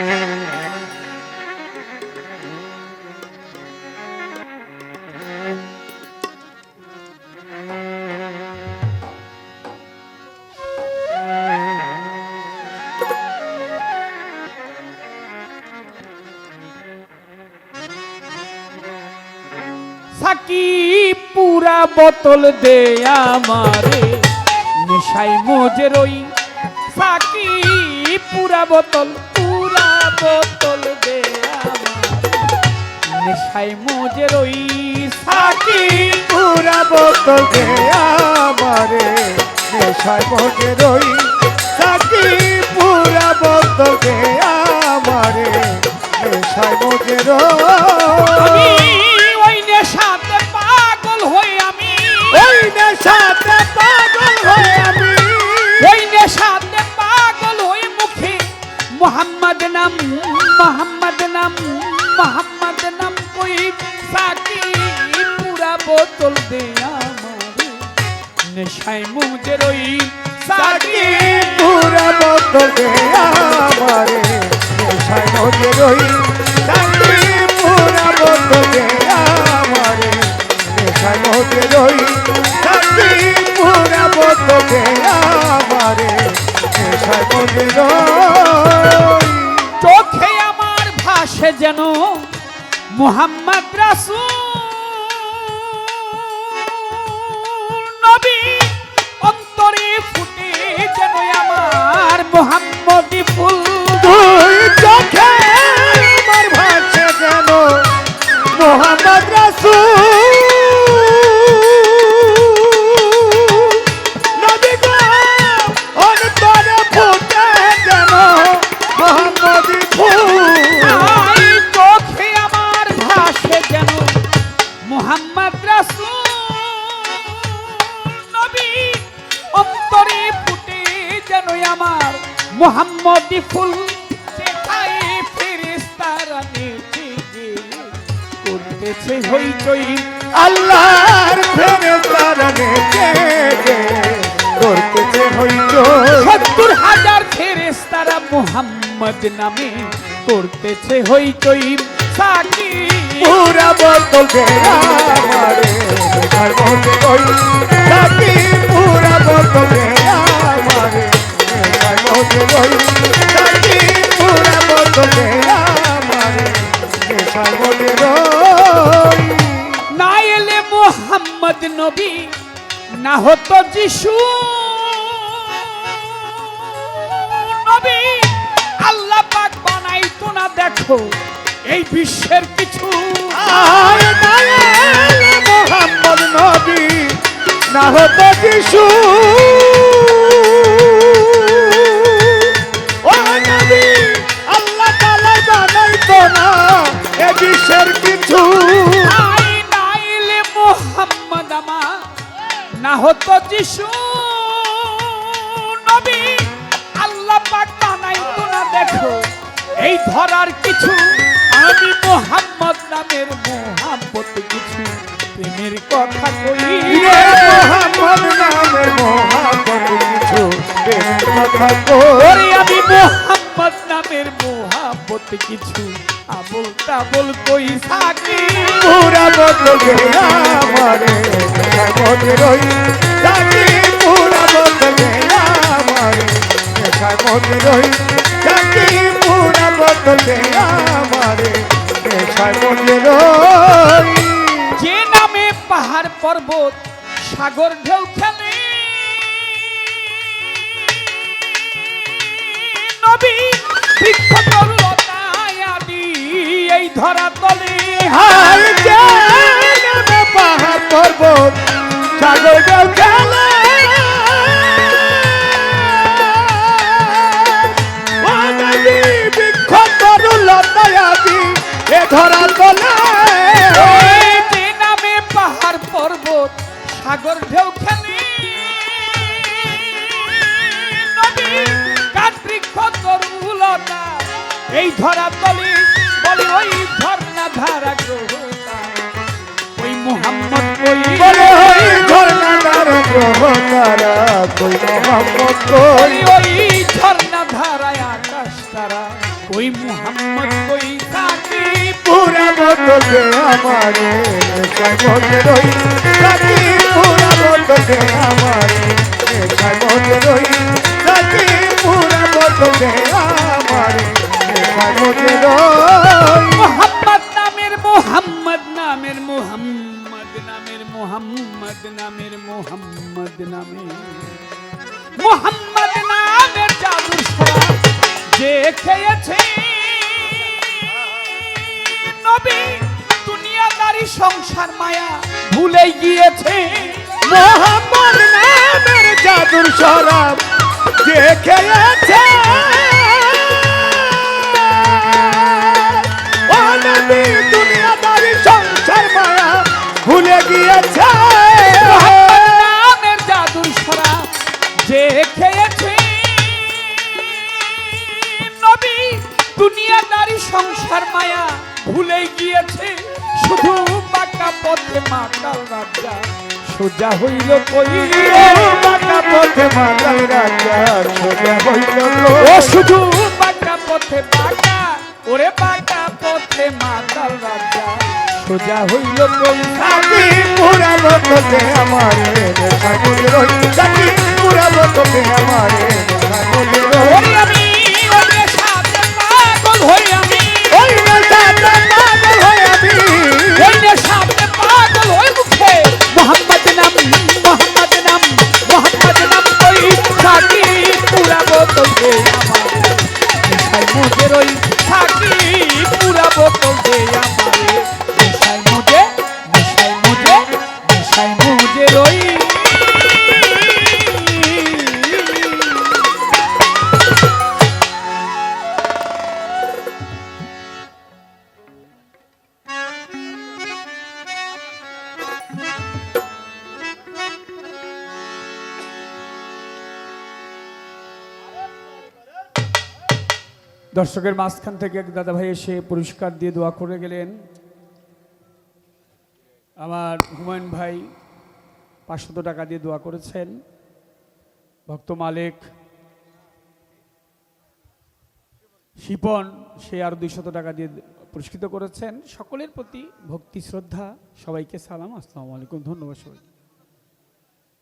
Psaki পুরা বোতল দে আমারে নেশাই মোজে রই সাকি পুরা বোতল বোতল দে নেশাই মোজে রই সাকি। পুরা বোতল দে আমারে। নেশায় মজে রই সাকি। পুরা বোতল দে আমারে। নেশায় মজে রই। ওই নেশাতে নেশায় মুজে রই সাকি। পুরা বোতল দে আমারে। নেশায় মজে রই সাকি পুরা বোতল দে আমারে। নেশায় মজে রই সাকি পুরা বোতল দে আমারে। নেশায় মজে রই। চোখে আমার ভাসে যেন মোহাম্মদ রাসূল। আমার মোহাম্মদি ফুল। নেচে গেলে করতেছে হইচই। আল্লাহর গে করতেছে হইচই। সত্তর হাজার ফেরেশতারা মোহাম্মদ নামে করতেছে হইচই। সাকি পুরা বোতল নবী, না হতো যিশু। নবী, আল্লাহ পাক বানাইতো না, দেখো, এই বিশ্বের কিছু। মোহাম্মদ নবী, না হতো যিশু। আল্লাহ বানাইতো না, এ বিশ্বের কিছু। হতো যিশু নবী আল্লাহ পাক বানাইতো না দেখো। এই ধরার কিছু আমি মোহাম্মদ নামের মোহাম্মত কিছু। প্রেমের কথা কই? মোহাম্মদ নামে মোহাম্মদ কিছু। প্রেমের কথা কই? আমি মোহাম্মদ নামের মোহাম্মত কিছু আবল তাবল কই সাকি পুরা বদল আমারে মধ্যে রই সাকি পুরা বদল আমারে নেশার মধ্যে রই সাকি পুরা বদল আমারে রই? যে নামে পাহাড় পর্বত সাগর ঢেউ খেলে। নবী বৃক্ষ ধরা তলে। হার পাহাড় পর্বত? সাগর এ ধরা তলে। নামে পাহাড় পর্বত সাগর ঢেউ খেলে। নদী কাঠ বৃক্ষ তরুলতা এই ধরা তলে। বলে ওই ঝর্ণা ধারা গ্রহতা ওই মোহাম্মদ কই বলে ওই ঝর্ণাদার গ্রহ তারা। কই মোহাম্মদ ওই ওই ঝর্ণা ধারায় আকাশ তারা। ওই তোকে আমারে নেশায় মধ্যে রই রাতি পুরাবো তোকে আমারে মধ্যে রই রাতি পুরাবো তোকে আমারে নেশায় নামের মোহাম্মদ নামের জাদুর সরা যে খেয়েছে। নবী দুনিয়াদারি সংসার মায়া ভুলে গিয়েছে। মোহাম্মদ নামের জাদুর শরাব যে খেয়েছে। দুনিয়াদারি সংসার মায়া ভুলে গিয়েছে। শুধু বাঁকা পথে মাতাল রাজা। সোজা হইল কই বাঁকা পথে মাতাল রাজা সোজা হইল ও শুধু বাঁকা পথে বাঁকা ওরে বাঁকা পথে মাতাল রাজা। সোজা হইল কই সাথী পুরাবো তোকে আমারে সাথী পুরাবো তোকে আমারে তোকে আমার নেশায় মধ্যে দর্শকের মাঝখান থেকে এক দাদা ভাই এসে পুরস্কার দিয়ে দোয়া করে গেলেন। আমার হুমায়ুন ভাই পাঁচশত টাকা দিয়ে দোয়া করেছেন। ভক্ত মালিক শিপন, সে আর দুইশত টাকা দিয়ে পুরস্কৃত করেছেন। সকলের প্রতি ভক্তি, শ্রদ্ধা, সবাইকে সালাম। আসসালামু আলাইকুম, ধন্যবাদ সবাই